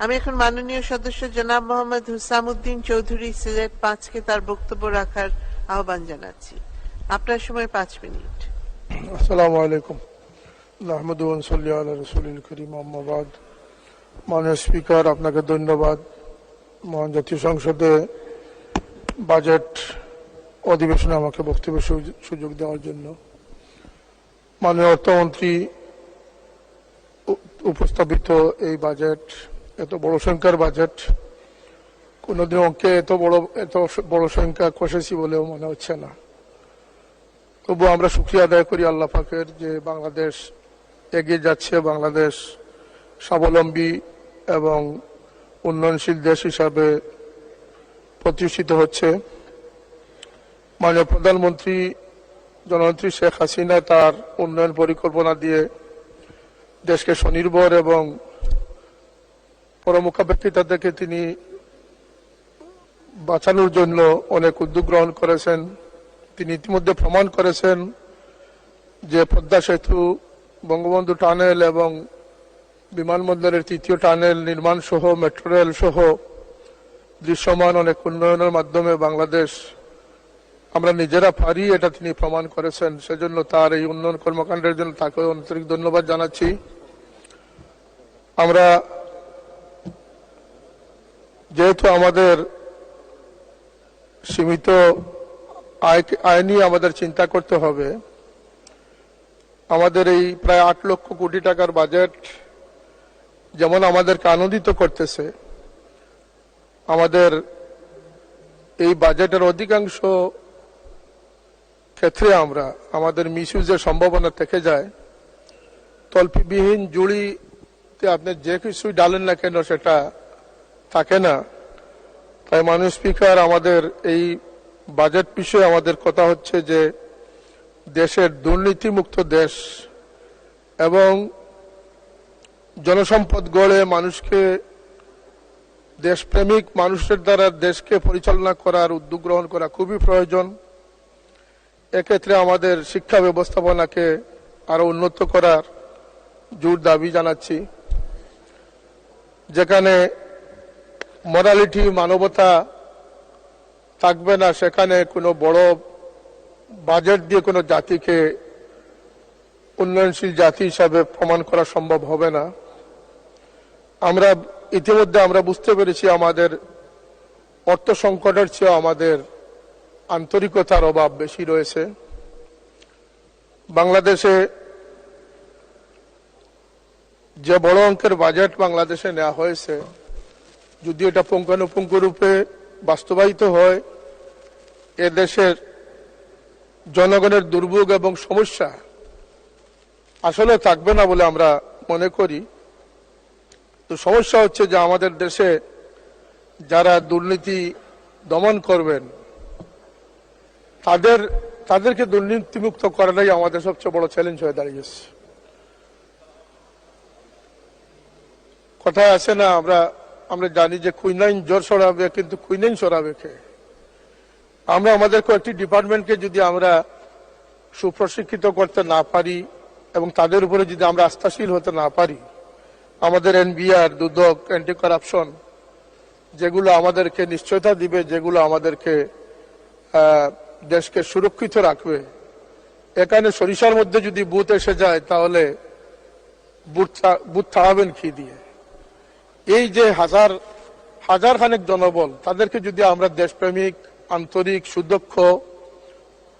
আমি এখন মাননীয় সদস্য জনাব মোহাম্মদ হুসামউদ্দিন চৌধুরী সিলেট পাঁচকে তার বক্তব্য রাখার আহ্বান জানাচ্ছি। আপনার সময় পাঁচ মিনিট। আসসালামু আলাইকুম। আহমদ সাল্লি আল্লাহ রসুল করিম আহমাবাদ মাননীয় স্পিকার, আপনাকে ধন্যবাদ। মহান জাতীয় সংসদে বাজেট অধিবেশনে আমাকে বক্তব্যের সুযোগ- সুযোগ দেওয়ার জন্য মাননীয় অর্থমন্ত্রী উপস্থাপিত এই বাজেট এত বড় সংখ্যার বাজেট কোনোদিন অঙ্কে এত বড় এত বড় সংখ্যা কষেছি বলেও মনে হচ্ছে না। তবু আমরা শুক্রিয়া আদায় করি আল্লাহ পাকের যে বাংলাদেশ এগিয়ে যাচ্ছে, বাংলাদেশ স্বাবলম্বী এবং উন্নয়নশীল দেশ হিসাবে প্রতিষ্ঠিত হচ্ছে। মাননীয় প্রধানমন্ত্রী জননেত্রী শেখ হাসিনা তার উন্নয়ন পরিকল্পনা দিয়ে দেশকে স্বনির্ভর এবং পরমুখাপেক্ষিতা থেকে তিনি বাঁচানোর জন্য অনেক উদ্যোগ গ্রহণ করেছেন। তিনি ইতিমধ্যে প্রমাণ করেছেন যে পদ্মা সেতু, বঙ্গবন্ধু টানেল এবং বিমানবন্দরের তৃতীয় টানেল নির্মাণ সহ, মেট্রো রেল সহ দৃশ্যমান অনেক উন্নয়নের মাধ্যমে বাংলাদেশ, আমরা নিজেরা পারি এটা তিনি প্রমাণ করেছেন। সেজন্য তার এই উন্নয়ন কর্মকাণ্ডের জন্য তাকে আন্তরিক ধন্যবাদ জানাচ্ছি। আমরা যেহেতু আমাদের সীমিত নিয়ে আমাদের চিন্তা করতে হবে, আমাদের এই প্রায় আট লক্ষ কোটি টাকার বাজেট যেমন আমাদেরকে আনন্দিত করতেছে, আমাদের এই বাজেটের অধিকাংশ ক্ষেত্রে আমরা, আমাদের মিসইউজের সম্ভাবনা থেকে যায় তল্পিবিহীন জুড়িতে আপনি যে কিছুই ডালেন না কেন সেটা থাকে না। তাই মাননীয় স্পিকার, আমাদের এই বাজেট বিষয়ে আমাদের কথা হচ্ছে যে, দেশের দুর্নীতিমুক্ত দেশ এবং জনসম্পদ গড়ে মানুষকে, দেশপ্রেমিক মানুষের দ্বারা দেশকে পরিচালনা করার, উদ্যোগ গ্রহণ করা খুবই প্রয়োজন। এক্ষেত্রে আমাদের শিক্ষা ব্যবস্থাপনাকে আরও উন্নত করার জোর দাবি জানাচ্ছি। যেখানে মরালিটি মানবতা থাকবে না, সেখানে কোনো বড় বাজেট দিয়ে কোনো জাতিকে উন্নয়নশীল জাতি হিসাবে প্রমাণ করা সম্ভব হবে না। আমরা ইতিমধ্যে আমরা বুঝতে পেরেছি আমাদের অর্থ সংকটের চেয়ে আমাদের আন্তরিকতার অভাব বেশি রয়েছে। বাংলাদেশে যে বড় অঙ্কের বাজেট বাংলাদেশে নেওয়া হয়েছে যদি এটা পুঙ্খানুপুঙ্খ রূপে বাস্তবায়িত হয়, এ দেশের জনগণের দুর্ভোগ এবং সমস্যা আসলে থাকবে না বলে আমরা মনে করি। তো সমস্যা হচ্ছে যে আমাদের দেশে যারা দুর্নীতি দমন করবেন, তাদের, তাদেরকে দুর্নীতিমুক্ত করাটাই আমাদের সবচেয়ে বড় চ্যালেঞ্জ হয়ে দাঁড়িয়েছে কথায় আছে না, আমরা আমরা জানি যে কুইনাইন জ্বর সরাবে কিন্তু কুইনাইন সরাবে কে? আমরা আমাদের কয়েকটি ডিপার্টমেন্টকে যদি আমরা সুপ্রশিক্ষিত করতে না পারি এবং তাদের উপরে যদি আমরা আস্থাশীল হতে না পারি, আমাদের এনবিআর, দুদক অ্যান্টি কারাপশন যেগুলো আমাদেরকে নিশ্চয়তা দিবে, যেগুলো আমাদেরকে দেশকে সুরক্ষিত রাখবে, এখানে সরিষার মধ্যে যদি বুথ এসে যায়, তাহলে বুথ বুথ ছাড়াবেন কি দিয়ে? এই যে হাজার হাজার খানেক জনবল, তাদেরকে যদি আমরা দেশপ্রেমিক, আন্তরিক, সুদক্ষ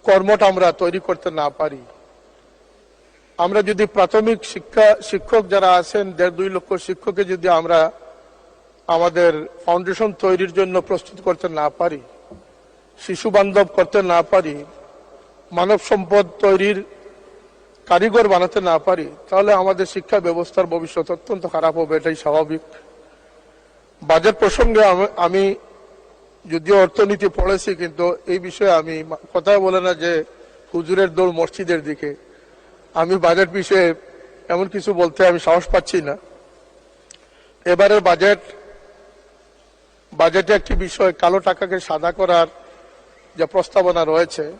কর্মটা আমরা তৈরি করতে না পারি, আমরা যদি প্রাথমিক শিক্ষা, শিক্ষক যারা আছেন, দেড় দুই লক্ষ শিক্ষককে যদি আমরা আমাদের ফাউন্ডেশন তৈরির জন্য প্রস্তুত করতে না পারি, শিশু বান্ধব করতে না পারি, মানব সম্পদ তৈরির কারিগর বানাতে না পারি, তাহলে আমাদের শিক্ষা ব্যবস্থার ভবিষ্যৎ অত্যন্ত খারাপ হবে, এটাই স্বাভাবিক। বাজেট প্রসঙ্গে আমি- যদিও অর্থনীতি পড়েছি, কিন্তু এই বিষয়ে আমি কথা বলে না যে হুজুরের দৌড় মসজিদের দিকে। আমি বাজেট বিষয়ে এমন কিছু বলতে আমি সাহস পাচ্ছি না। এবারের বাজেট, বাজেটে একটি বিষয়, কালো টাকাকে সাদা করার যে প্রস্তাবনা রয়েছে,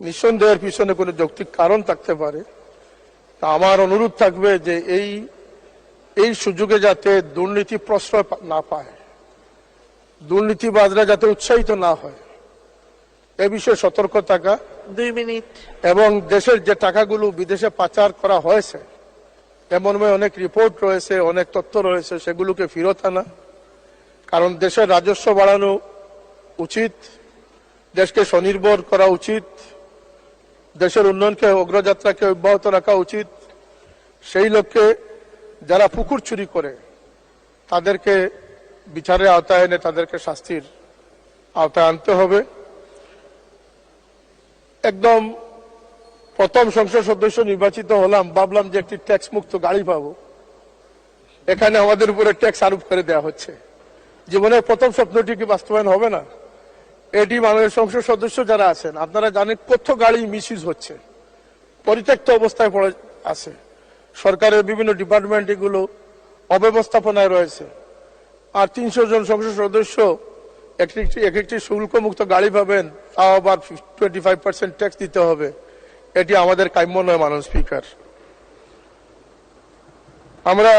নিঃসন্দেহের পিছনে কোনো যৌক্তিক কারণ থাকতে পারে। আমার অনুরোধ থাকবে যে এই এই সুযোগে যাতে দুর্নীতি প্রশ্রয় না পায় দুর্নীতিবাজরা যাতে উৎসাহিত না হয় এ বিষয়ে সতর্ক থাকা দুই মিনিট। এবং দেশের যে টাকাগুলো বিদেশে পাচার করা হয়েছে এমন অনেক রিপোর্ট রয়েছে অনেক তথ্য রয়েছে সেগুলোকে ফেরত আনা। কারণ দেশের রাজস্ব বাড়ানো উচিত দেশকে স্বনির্ভর করা উচিত দেশের উন্নয়নকে অগ্রযাত্রাকে অব্যাহত রাখা উচিত। সেই লক্ষ্যে যারা পুকুর চুরি করে, তাদেরকে বিচারের আওতায় এনে তাদেরকে শাস্তির আওতায় আনতে হবে। একদম প্রথম সংসদ সদস্য নির্বাচিত হলাম, ভাবলাম যে একটি ট্যাক্স মুক্ত গাড়ি পাবো। এখানে আমাদের উপরে ট্যাক্স আরোপ করে দেওয়া হচ্ছে। জীবনের প্রথম স্বপ্নটি কি বাস্তবায়ন হবে না? এটি বাংলাদেশ সংসদ সদস্য যারা আছেন, আপনারা জানেন কত গাড়ি মিসইউজ হচ্ছে। পরিত্যক্ত অবস্থায় পড়ে আছে। সরকারের বিভিন্ন ডিপার্টমেন্ট এগুলো অব্যবস্থাপনায় রয়েছে। আর তিনশো জন সংসদ সদস্য একটি এক একটি শুল্কমুক্ত গাড়ি পাবেন, তাও আবার টোয়েন্টি ফাইভ পার্সেন্ট ট্যাক্স দিতে হবে। এটি আমাদের কাম্য নয় মানব স্পিকার আমরা